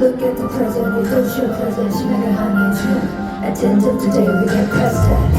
Look at the present, we don't show present She never Attentive today, we get present.